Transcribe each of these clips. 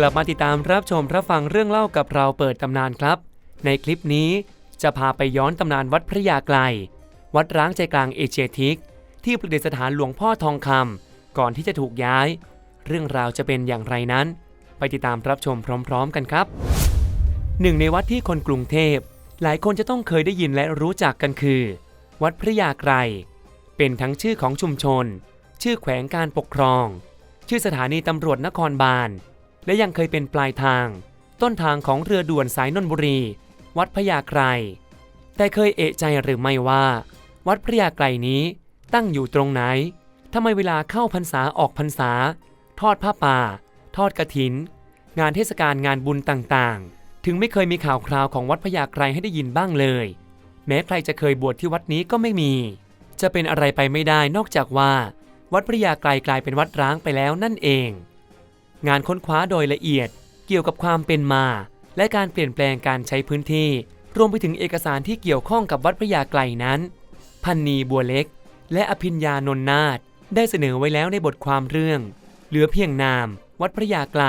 กลับมาติดตามรับชมรับฟังเรื่องเล่ากับเราเปิดตำนานครับ ในคลิปนี้จะพาไปย้อนตำนานวัดพระยาไกล วัดร้างใจกลางเอเชียทิก ที่ประดิษฐานหลวงพ่อทองคำก่อนที่จะถูกย้าย เรื่องราวจะเป็นอย่างไรนั้น ไปติดตามรับชมพร้อม ๆ กันครับหนึ่งในวัดที่คนกรุงเทพ หลายคนจะต้องเคยได้ยินและรู้จักกันคือ วัดพระยาไกรเป็นทั้งชื่อของชุมชน ชื่อแขวงการปกครอง ชื่อสถานีตำรวจนครบาล และยังเคยเป็นปลายทาง ต้นทางของเรือด่วนสายนนบุรี วัดพระยาไกรแต่เคยเอะใจหรือไม่ว่า วัดพระยาไกรนี้ตั้งอยู่ตรงไหนทำไมเวลาเข้าพรรษาออกพรรษา ทอดผ้าป่า ทอดกระถิน งานเทศกาลงานบุญต่างๆ ถึงไม่เคยมีข่าวคราวของวัดพระยาไกรให้ได้ยินบ้างเลย แม้ใครจะเคยบวชที่วัดนี้ก็ไม่มี จะเป็นอะไรไปไม่ได้นอกจากว่า วัดพระยาไกรกลายเป็นวัดร้างไปแล้วนั่นเอง งานค้นคว้าโดยละเอียด เกี่ยวกับความเป็นมา และการเปลี่ยนแปลงการใช้พื้นที่ รวมไปถึงเอกสารที่เกี่ยวข้องกับวัดพระยาไกรนั้น พันนีบัวเล็ก และอภิญญานนนาถได้เสนอไว้แล้วในบทความเรื่อง เหลือเพียงนาม วัดพระยาไกร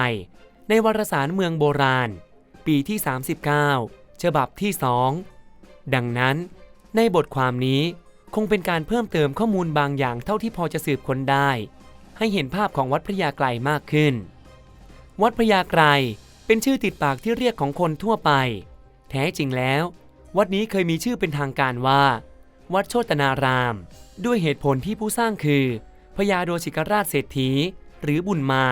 ในวารสารเมืองโบราณ ปีที่ 39 ฉบับที่2ดังนั้น ในบทความนี้คงเป็นการเพิ่มเติมข้อมูลบางอย่างเท่าที่พอจะสืบค้นได้ ให้เห็นภาพของวัดพระยาไกรมากขึ้น วัดพระยาไกรเป็นชื่อติดปากที่เรียกของคนทั่วไป แท้จริงแล้ว วัดนี้เคยมีชื่อเป็นทางการว่า วัดโชตนาราม ด้วยเหตุผลที่ผู้สร้างคือพญาโดชิกราชเศรษฐี หรือบุญมา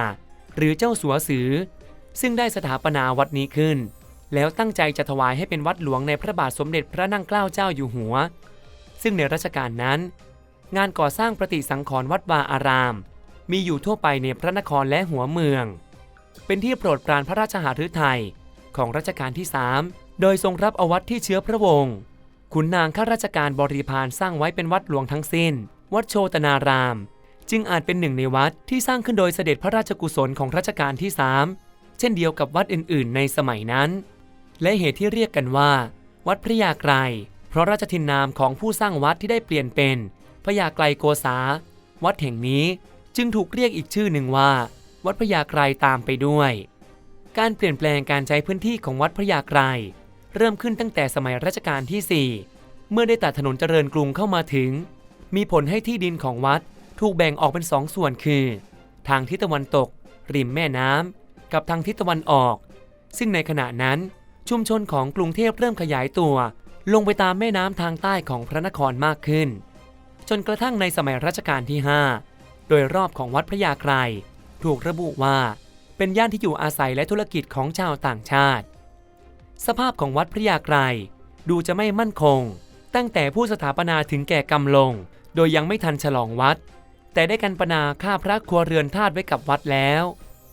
หรือเจ้าสัวสือ ซึ่งได้สถาปนาวัดนี้ขึ้น แล้วตั้งใจจะถวายให้เป็นวัดหลวงในพระบาทสมเด็จพระนั่งเกล้าเจ้าอยู่หัว ซึ่งในรัชกาลนั้น งานก่อสร้างประติสังขรณ์วัดวาอาราม มีอยู่ทั่วไปในพระนครและหัวเมือง เป็นที่โปรดปรานพระราชหฤทัยของรัชกาลที่ 3 โดยทรงรับเอาวัดที่เชื้อพระวงศ์ขุนนางข้าราชการบริพารสร้างไว้เป็นวัดหลวงทั้งสิ้น วัดโชตนาราม จึงอาจเป็นหนึ่งในวัดที่สร้างขึ้นโดยเสด็จพระราชกุศลของรัชกาลที่ 3 เช่นเดียวกับวัดอื่น ๆ ในสมัยนั้น และเหตุที่เรียกกันว่า วัดพระยาไกรเพราะราชทินนามของผู้สร้างวัดที่ได้เปลี่ยนเป็นพระยาไกรโกษา วัดแห่งนี้จึงถูกเรียกอีกชื่อหนึ่งว่า วัดพระยาไกรตามไปด้วย การเปลี่ยนแปลงการใช้พื้นที่ของวัดพระยาไกรเริ่มขึ้นตั้งแต่สมัยรัชกาลที่ 4 เมื่อได้ตัดถนนเจริญกรุงเข้ามาถึง มีผลให้ที่ดินของวัดถูกแบ่งออกเป็นสองส่วนคือ ทางทิศตะวันตก ริมแม่น้ำกับทางทิศตะวันออก ซึ่งในขณะนั้นชุมชนของกรุงเทพเริ่มขยายตัว ลงไปตามแม่น้ำทางใต้ของพระนครมากขึ้น จนกระทั่งในสมัยรัชกาลที่ 5 โดยรอบของวัดพระยาไกร ถูกระบุว่า เป็นย่านที่อยู่อาศัยและธุรกิจของชาวต่างชาติ สภาพของวัดพระยาไกรดูจะไม่มั่นคง ตั้งแต่ผู้สถาปนาถึงแก่กรรมลง โดยยังไม่ทันฉลองวัด แต่ได้กันปนาค่าพระครัวเรือนทาสไว้กับวัดแล้ว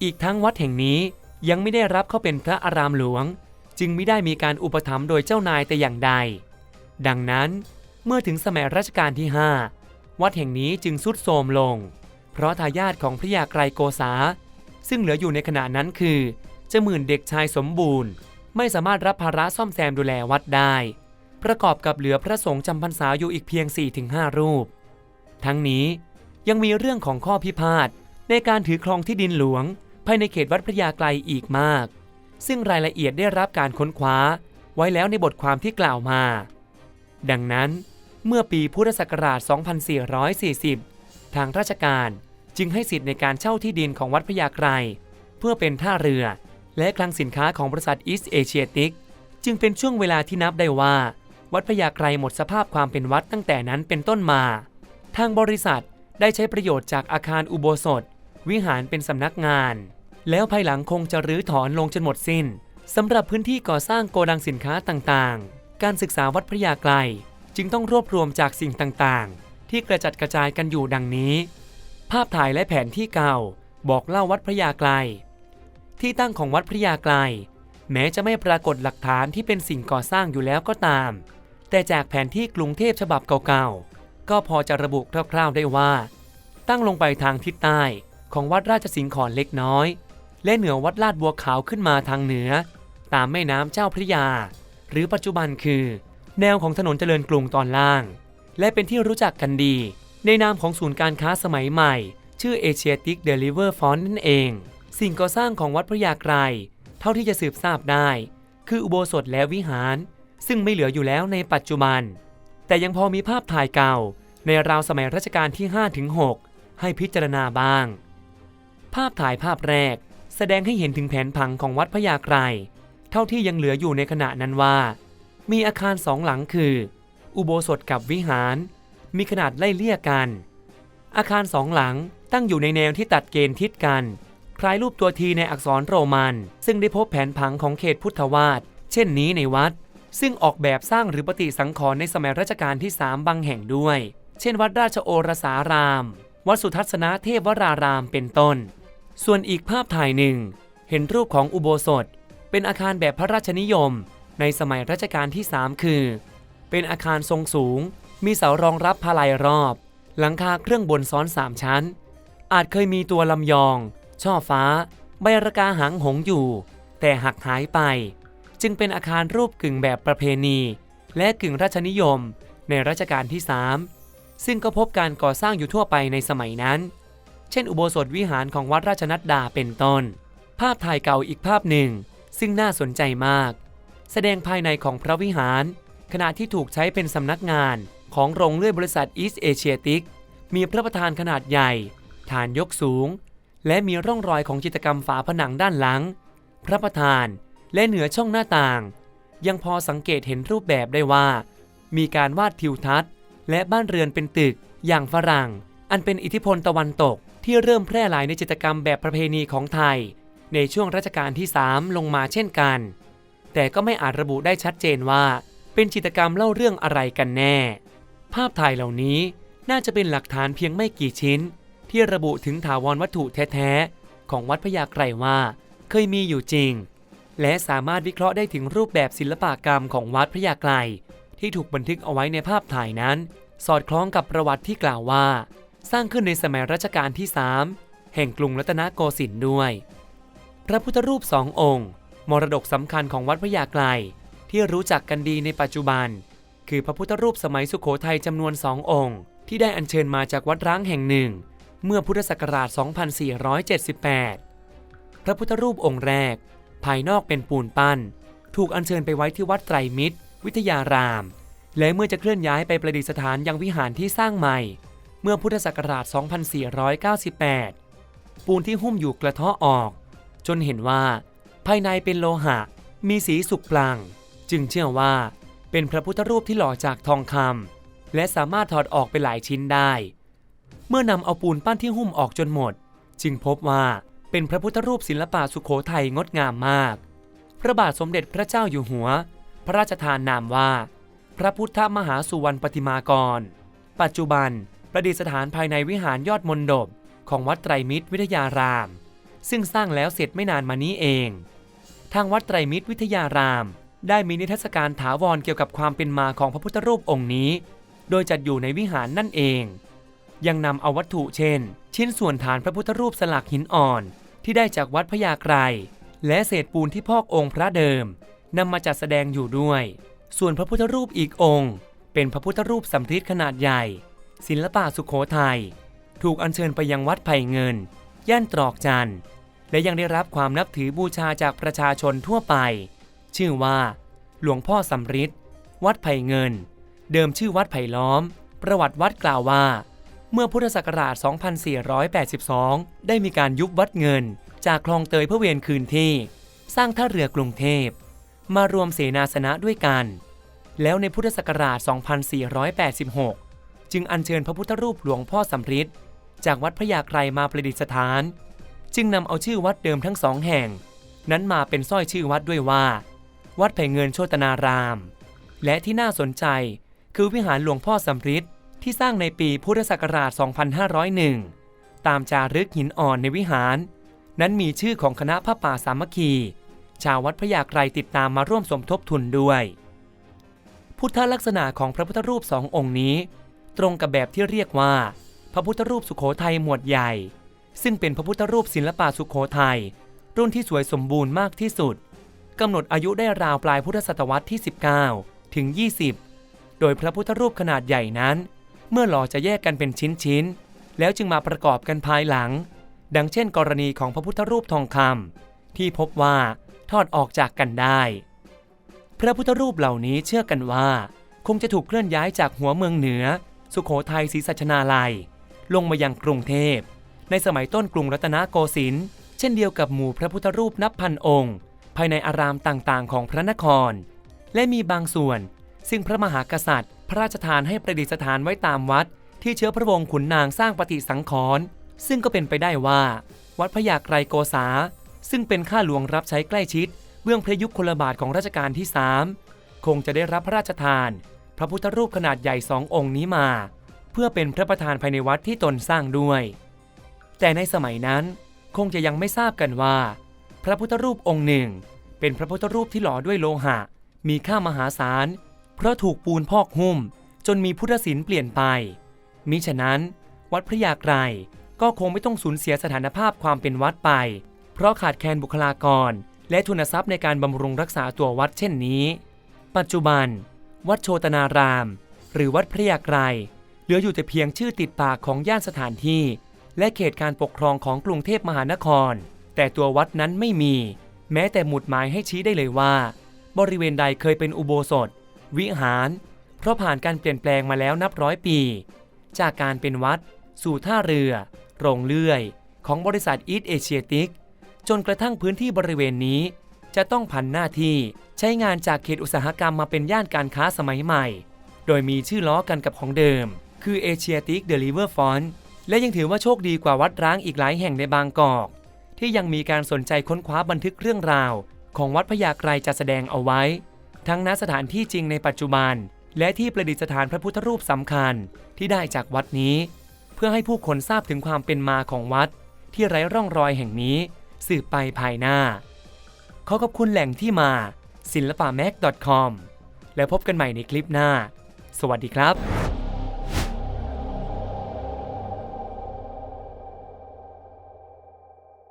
อีกทั้งวัดแห่งนี้ยังไม่ได้รับเข้าเป็นพระอารามหลวง จึงไม่ได้มีการอุปถัมภ์โดยเจ้านายแต่อย่างใด ดังนั้นเมื่อถึงสมัยรัชกาลที่ 5 วัดแห่งนี้จึงสุดโทรมลง เพราะทายาทของพระยาไกรโกษา ซึ่งเหลืออยู่ในขณะนั้นคือเจ้าหมื่นเด็กชายสมบูรณ์ ไม่สามารถรับภาระซ่อมแซมดูแลวัดได้ ประกอบกับเหลือพระสงฆ์จำพรรษาอยู่อีกเพียง 4-5 รูป ทั้งนี้ยังมีเรื่องของข้อพิพาทในการถือครองที่ดินหลวง ภายในเขตวัดพระยาไกรอีกมาก ซึ่งรายละเอียดได้รับการค้นคว้าไว้แล้วในบทความที่กล่าวมา ดังนั้น เมื่อปีพุทธศักราช 2440 ทางราชการจึงให้สิทธิ์ในการเช่าที่ดินของวัดพระยาไกรเพื่อเป็นท่าเรือ และคลังสินค้าของบริษัทอีสเอเชียติกจึงเป็นช่วงเวลาที่นับได้ว่า วัดพระยาไกรหมดสภาพความเป็นวัดตั้งแต่นั้นเป็นต้นมา ทางบริษัทได้ใช้ประโยชน์จากอาคารอุโบสถ วิหารเป็นสำนักงาน แล้วภายหลังคงจะรื้อถอนลงจนหมดสิ้นสำหรับพื้นที่ก่อสร้างโกดังสินค้าต่างๆ การศึกษาวัดพระยาไกรจึงต้องรวบรวมจากสิ่งต่างๆ ที่กระจัดกระจายกันอยู่ดังนี้ ภาพถ่ายและแผนที่เก่าบอกเล่าวัดพระยาไกรที่ตั้งของวัดพระยาไกรแม้จะไม่ปรากฏหลักฐานที่เป็นสิ่งก่อสร้างอยู่แล้วก็ตาม แต่จากแผนที่กรุงเทพฉบับเก่าๆ ก็พอจะระบุคร่าวๆได้ว่า ตั้งลงไปทางทิศใต้ของวัดราชสิงห์ขอนเล็กน้อย และเหนือวัดลาดบัวขาวขึ้นมาทางเหนือ ตามแม่น้ำเจ้าพระยา หรือปัจจุบันคือ แนวของถนนเจริญกรุงตอนล่าง และเป็นที่รู้จักกันดี ในนามของศูนย์การค้าสมัยใหม่ ชื่อ Asiatic Deliver Font นั่นเอง สิ่งก่อสร้างของวัดพระยาไกร เท่าที่จะสืบทราบได้ คืออุโบสถและวิหาร ซึ่งไม่เหลืออยู่แล้วในปัจจุบัน แต่ยังพอมีภาพถ่ายเก่า ในราวสมัยรัชกาลที่ 5-6 ให้พิจารณาบ้าง ภาพถ่ายภาพแรก แสดงให้เห็นถึงแผนผังของวัดพระยาไกร เท่าที่ยังเหลืออยู่ในขณะนั้นว่า มีอาคารสองหลังคือ อุโบสถกับวิหาร มีขนาดไล่เลี่ยกัน อาคารสองหลังตั้งอยู่ในแนวที่ตัดเกณฑ์ทิศกัน คล้ายรูปตัวทีในอักษรโรมัน ซึ่งได้พบแผนผังของเขตพุทธวาสเช่นนี้ในวัด ซึ่งออกแบบสร้างหรือปฏิสังขรณ์ในสมัยรัชกาลที่ 3 บางแห่งด้วย เช่น วัดราชโอรสาราม วัดสุทัศนเทพวรารามเป็นต้น ส่วนอีกภาพถ่ายหนึ่ง เห็นรูปของอุโบสถ เป็นอาคารแบบพระราชนิยม ในสมัยรัชกาลที่ 3 คือ เป็นอาคารทรงสูง มีเสารองรับพาลัยรอบ หลังคาเครื่องบนซ้อนสามชั้น อาจเคยมีตัวลำยอง ช่อฟ้า ใบระกาหางหงอยู่ แต่หักหายไป จึงเป็นอาคารรูปกึ่งแบบประเพณี และกึ่งราชนิยมในรัชกาลที่ 3 ซึ่งก็พบการก่อสร้างอยู่ทั่วไปในสมัยนั้น เช่น อุโบสถวิหารของวัดราชนัดดาเป็นต้น ภาพถ่ายเก่าอีกภาพหนึ่ง ซึ่งน่าสนใจมาก แสดงภายในของพระวิหาร ขณะที่ถูกใช้เป็นสำนักงานของโรงเลื่อยบริษัท East Asiatic มีพระประธานขนาดใหญ่ ฐานยกสูง และมีร่องรอยของจิตรกรรมฝาผนังด้านหลัง พระประธานและเหนือช่องหน้าต่าง ยังพอสังเกตเห็นรูปแบบได้ว่า มีการวาดทิวทัศน์ และบ้านเรือนเป็นตึก อย่างฝรั่ง อันเป็นอิทธิพลตะวันตกที่เริ่มแพร่หลายในจิตรกรรมแบบประเพณีของไทย ในช่วงรัชกาลที่ 3 ลงมาเช่นกัน แต่ก็ไม่อาจระบุได้ชัดเจนว่า เป็นจิตรกรรมเล่าเรื่องอะไรกันแน่ ภาพถ่ายเหล่านี้น่าจะเป็นหลักฐานเพียงไม่กี่ชิ้น ที่ระบุถึงถาวรวัตถุแท้ๆ ของวัดพญาไกรว่าเคยมีอยู่จริง และสามารถวิเคราะห์ได้ถึงรูปแบบศิลปกรรมของวัดพญาไกรที่ถูกบันทึกเอาไว้ในภาพถ่ายนั้น สอดคล้องกับประวัติที่กล่าวว่า สร้างขึ้นในสมัยรัชกาลที่ 3 แห่งกรุงรัตนโกสินทร์ด้วย พระพุทธรูปสององค์ มรดกสำคัญของวัดพญาไกร ที่รู้จักกันดีในปัจจุบัน คือพระพุทธรูปสมัยสุขโขทัยจำนวนสององค์ ที่ได้อัญเชิญมาจากวัดร้างแห่งหนึ่ง เมื่อพุทธศักราช 2478 พระพุทธรูปองค์แรก ภายนอกเป็นปูนปั้น ถูกอัญเชิญไปไว้ที่วัดไตรมิตร วิทยาราม และเมื่อจะเคลื่อนย้ายไปประดิษฐานยังวิหารที่สร้างใหม่ เมื่อพุทธศักราช 2498 ปูนที่หุ้มอยู่กระเทาะออก จนเห็นว่า ภายในเป็นโลหะ มีสีสุกปลัง จึงเชื่อว่าเป็นพระพุทธรูปที่หล่อจากทองคำและสามารถถอดออกไปหลายชิ้นได้ เมื่อนำเอาปูนปั้นที่หุ้มออกจนหมด จึงพบว่าเป็นพระพุทธรูปศิลปะสุโขทัยงดงามมาก พระบาทสมเด็จพระเจ้าอยู่หัว พระราชทานนามว่า พระพุทธมหาสุวรรณปฏิมากร ปัจจุบันประดิษฐานภายในวิหารยอดมนดบของวัดไตรมิตรวิทยาราม ซึ่งสร้างแล้วเสร็จไม่นานมานี้เอง ทางวัดไตรมิตรวิทยาราม ได้มีนิทรรศการถาวรเกี่ยวกับความเป็นมาของพระพุทธรูปองค์นี้ โดยจัดอยู่ในวิหารนั่นเอง ยังนำเอาวัตถุเช่น ชิ้นส่วนฐานพระพุทธรูปสลักหินอ่อน ที่ได้จากวัดพญาไกรและเศษปูนที่พอกองค์พระเดิมนำมาจัดแสดงอยู่ด้วย ส่วนพระพุทธรูปอีกองค์ เป็นพระพุทธรูปสำริดขนาดใหญ่ ศิลปะสุโขทัยถูกอัญเชิญไปยังวัดไผ่เงิน ย่านตรอกจันทร์และยังได้รับความนับถือบูชาจากประชาชนทั่วไป ชื่อว่า หลวงพ่อสำริดวัดไผ่เงิน เดิมชื่อวัดไผ่ล้อม ประวัติวัดกล่าวว่า เมื่อพุทธศักราช 2482 ได้มีการยุบวัดเงิน จากคลองเตยเพื่อเวียนคืนที่ สร้างท่าเรือกรุงเทพ มารวมเสนาสนะด้วยกัน แล้วในพุทธศักราช 2486 จึงอัญเชิญพระพุทธรูปหลวงพ่อสำริดจากวัดพระยาไกรมาประดิษฐาน จึงนำเอาชื่อวัดเดิมทั้งสองแห่ง นั้นมาเป็นสร้อยชื่อวัดด้วยว่า วัดไผ่เงินโชตนาราม และที่น่าสนใจ คือวิหารหลวงพ่อสำริดที่สร้างในปีพุทธศักราช 2501 ตามจารึกหินอ่อนในวิหาร นั้นมีชื่อของคณะพระป่าสามัคคี ชาววัดพระยาไกรติดตามมาร่วมสมทบทุนด้วย พุทธลักษณะของพระพุทธรูปสององค์นี้ ตรงกับแบบที่เรียกว่า พระพุทธรูปสุโขทัยหมวดใหญ่ ซึ่งเป็นพระพุทธรูปศิลปะสุโขทัยรุ่นที่สวยสมบูรณ์มากที่สุด กำหนดอายุได้ราวปลายพุทธศตวรรษที่ 19 ถึง 20 โดยพระพุทธรูปขนาดใหญ่นั้น เมื่อหล่อจะแยกกันเป็นชิ้นๆ แล้วจึงมาประกอบกันภายหลัง ดังเช่น กรณีของพระพุทธรูปทองคำที่พบว่าทอดออกจากกันได้ พระพุทธรูปเหล่านี้เชื่อกันว่า คงจะถูกเคลื่อนย้ายจากหัวเมืองเหนือ สุโขทัยศรีสัชนาลัย ลงมายังกรุงเทพ ในสมัยต้นกรุงรัตนโกสินทร์เช่นเดียวกับหมู่พระพุทธรูปนับพันองค์ ภายในอารามต่างๆ ของพระนคร และมีบางส่วน ซึ่งพระมหากษัตริย์ พระราชทานให้ประดิษฐานไว้ตามวัด ที่เชื้อพระวงศ์ขุนนางสร้างปฏิสังขรณ์ซึ่งก็เป็นไปได้ว่า วัดพระยาไกรโกษา ซึ่งเป็นข้าหลวงรับใช้ใกล้ชิด เบื้องพระยุคลบาทของรัชกาลที่ 3 คงจะได้รับพระราชทาน พระพุทธรูปขนาดใหญ่สององค์นี้มา เพื่อเป็นพระประธานภายในวัดที่ตนสร้างด้วย แต่ในสมัยนั้นคงจะยังไม่ทราบกันว่า พระพุทธรูปองค์หนึ่ง เป็นพระพุทธรูปที่หล่อด้วยโลหะ มีค่ามหาศาล เพราะถูกปูนพอกหุ้ม จนมีพุทธศิลป์เปลี่ยนไป มิฉะนั้น วัดพระยาไกรก็คงไม่ต้องสูญเสียสถานภาพความเป็นวัดไป เพราะขาดแคลนบุคลากร และทุนทรัพย์ในการบำรุงรักษาตัววัดเช่นนี้ ปัจจุบัน วัดโชตนาราม หรือวัดพระยาไกรเหลืออยู่แต่เพียงชื่อติดปากของย่านสถานที่ และเขตการปกครองของกรุงเทพมหานคร แต่ตัววัดนั้นไม่มี แม้แต่หมุดหมายให้ชี้ได้เลยว่า บริเวณใดเคยเป็นอุโบสถ วิหาร เพราะผ่านการเปลี่ยนแปลงมาแล้วนับร้อยปี จากการเป็นวัด สู่ท่าเรือ โรงเลื่อย ของบริษัทอีทเอเชียติก จนกระทั่งพื้นที่บริเวณนี้ จะต้องผันหน้าที่ใช้งานจากเขตอุตสาหกรรมมาเป็นย่านการค้าสมัยใหม่ โดยมีชื่อล้อกันกับของเดิม คือเอเชียติกเดลิเวอร์ฟอนและยังถือว่าโชคดีกว่าวัดร้างอีกหลายแห่งในบางกอก ที่ยังมีการสนใจค้นคว้าบันทึกเรื่องราว ของวัดพญาไกรจัดแสดงเอาไว้ ทั้งณสถานที่จริงในปัจจุบัน และที่ประดิษฐานพระพุทธรูปสำคัญที่ได้จากวัดนี้ เพื่อให้ผู้คนทราบถึงความเป็นมาของวัด ที่ไร้ร่องรอยแห่งนี้ สืบไปภายหน้า ขอขอบคุณแหล่งที่มาศิลปะ m a c com แล้วพบกันใหม่ในคลิปหน้า สวัสดีครับ